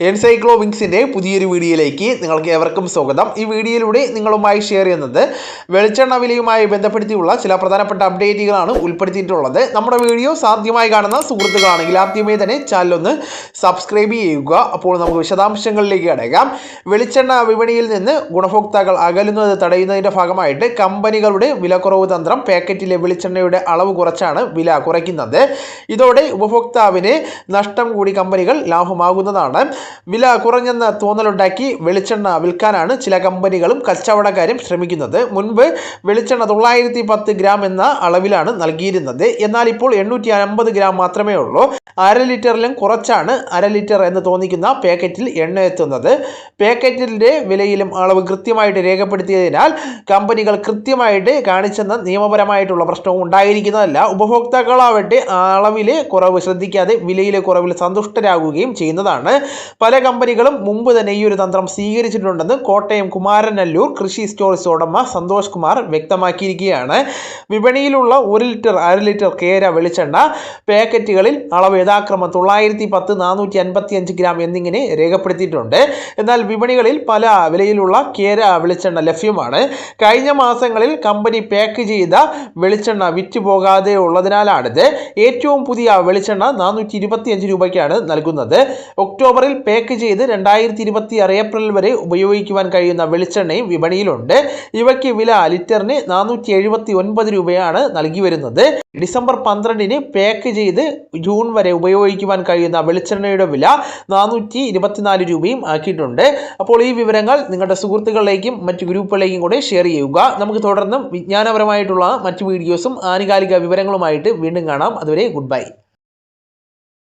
എൻസൈക്ലോ വിങ്സിന്റെ പുതിയൊരു വീഡിയോയിലേക്ക് നിങ്ങൾക്ക് ഏവർക്കും സ്വാഗതം. ഈ വീഡിയോയിലൂടെ നിങ്ങളുമായി ഷെയർ ചെയ്യുന്നത് വെളിച്ചെണ്ണ വിലയുമായി ബന്ധപ്പെടുത്തിയുള്ള ചില പ്രധാനപ്പെട്ട അപ്ഡേറ്റുകളാണ് ഉൾപ്പെടുത്തിയിട്ടുള്ളത്. നമ്മുടെ വീഡിയോ സാധ്യമായി കാണുന്ന സുഹൃത്തുക്കളാണെങ്കിൽ ആദ്യമേ തന്നെ ചാനലൊന്ന് സബ്സ്ക്രൈബ് ചെയ്യുക. അപ്പോൾ നമുക്ക് വിശദാംശങ്ങളിലേക്ക് അടയ്ക്കാം വെളിച്ചെണ്ണ വിപണിയിൽ നിന്ന് ഗുണഭോക്താക്കൾ അകലുന്നത് തടയുന്നതിന്റെ ഭാഗമായിട്ട് കമ്പനികളുടെ വിലക്കുറവ് തന്ത്രം പാക്കറ്റിലെ വെളിച്ചെണ്ണയുടെ അളവ് കുറച്ചാണ് വില കുറയ്ക്കുന്നത്. ഇതോടെ ഉപഭോക്താവിന് നഷ്ടം കൂടി കമ്പനികൾ ലാഭമാകുന്നതാണ്. വില കുറഞ്ഞെന്ന് തോന്നലുണ്ടാക്കി വെളിച്ചെണ്ണ വിൽക്കാനാണ് ചില കമ്പനികളും കച്ചവടക്കാരും ശ്രമിക്കുന്നത്. മുൻപ് വെളിച്ചെണ്ണ തൊള്ളായിരത്തി പത്ത് ഗ്രാം എന്ന അളവിലാണ് നൽകിയിരുന്നത്. എന്നാൽ ഇപ്പോൾ എണ്ണൂറ്റി അമ്പത് ഗ്രാം മാത്രമേ ഉള്ളൂ. അര ലിറ്ററിലും കുറച്ചാണ് അര ലിറ്റർ എന്ന് തോന്നിക്കുന്ന പാക്കറ്റിൽ എണ്ണ എത്തുന്നത്. പാക്കറ്റിന്റെ വിലയിലും അളവ് കൃത്യമായിട്ട് രേഖപ്പെടുത്തിയതിനാൽ കമ്പനികൾ കൃത്യമായിട്ട് കാണിച്ചെന്ന നിയമപരമായിട്ടുള്ള പ്രശ്നവും ഉണ്ടായിരിക്കുന്നതല്ല. ഉപഭോക്താക്കളാവട്ടെ അളവിലെ കുറവ് ശ്രദ്ധിക്കാതെ വിലയിലെ കുറവിൽ സന്തുഷ്ടരാകുകയും ചെയ്യുന്നതാണ്. പല കമ്പനികളും മുമ്പ് തന്നെ ഈ ഒരു തന്ത്രം സ്വീകരിച്ചിട്ടുണ്ടെന്ന് കോട്ടയം കുമാരനല്ലൂർ കൃഷി സ്റ്റോർസ് ഉടമ സന്തോഷ് കുമാർ വ്യക്തമാക്കിയിരിക്കുകയാണ്. വിപണിയിലുള്ള ഒരു ലിറ്റർ അര ലിറ്റർ കേര വെളിച്ചെണ്ണ പാക്കറ്റുകളിൽ അളവ് യഥാക്രമം തൊള്ളായിരത്തി പത്ത് നാനൂറ്റി അൻപത്തി അഞ്ച് ഗ്രാം എന്നിങ്ങനെ രേഖപ്പെടുത്തിയിട്ടുണ്ട്. എന്നാൽ വിപണികളിൽ പല വിലയിലുള്ള കേര വെളിച്ചെണ്ണ ലഭ്യമാണ്. കഴിഞ്ഞ മാസങ്ങളിൽ കമ്പനി പാക്ക് ചെയ്ത വെളിച്ചെണ്ണ വിറ്റുപോകാതെ ഉള്ളതിനാലാണിത്. ഏറ്റവും പുതിയ വെളിച്ചെണ്ണ നാനൂറ്റി ഇരുപത്തിയഞ്ച് രൂപയ്ക്കാണ് നൽകുന്നത്. ഒക്ടോബറിൽ പാക്ക് ചെയ്ത് രണ്ടായിരത്തി ഇരുപത്തി ആറ് ഏപ്രിൽ വരെ ഉപയോഗിക്കുവാൻ കഴിയുന്ന വെളിച്ചെണ്ണയും വിപണിയിലുണ്ട്. ഇവയ്ക്ക് വില ലിറ്ററിന് നാനൂറ്റി എഴുപത്തി ഒൻപത് രൂപയാണ് നൽകി വരുന്നത്. ഡിസംബർ പന്ത്രണ്ടിന് പാക്ക് ചെയ്ത് ജൂൺ വരെ ഉപയോഗിക്കുവാൻ കഴിയുന്ന വെളിച്ചെണ്ണയുടെ വില നാനൂറ്റി ഇരുപത്തിനാല് രൂപയും ആക്കിയിട്ടുണ്ട്. അപ്പോൾ ഈ വിവരങ്ങൾ നിങ്ങളുടെ സുഹൃത്തുക്കളിലേക്കും മറ്റു ഗ്രൂപ്പുകളിലേക്കും കൂടെ ഷെയർ ചെയ്യുക. നമുക്ക് തുടർന്നും വിജ്ഞാനപരമായിട്ടുള്ള മറ്റു വീഡിയോസും ആനുകാലിക വിവരങ്ങളുമായിട്ട് വീണ്ടും കാണാം. അതുവരെ ഗുഡ് ബൈ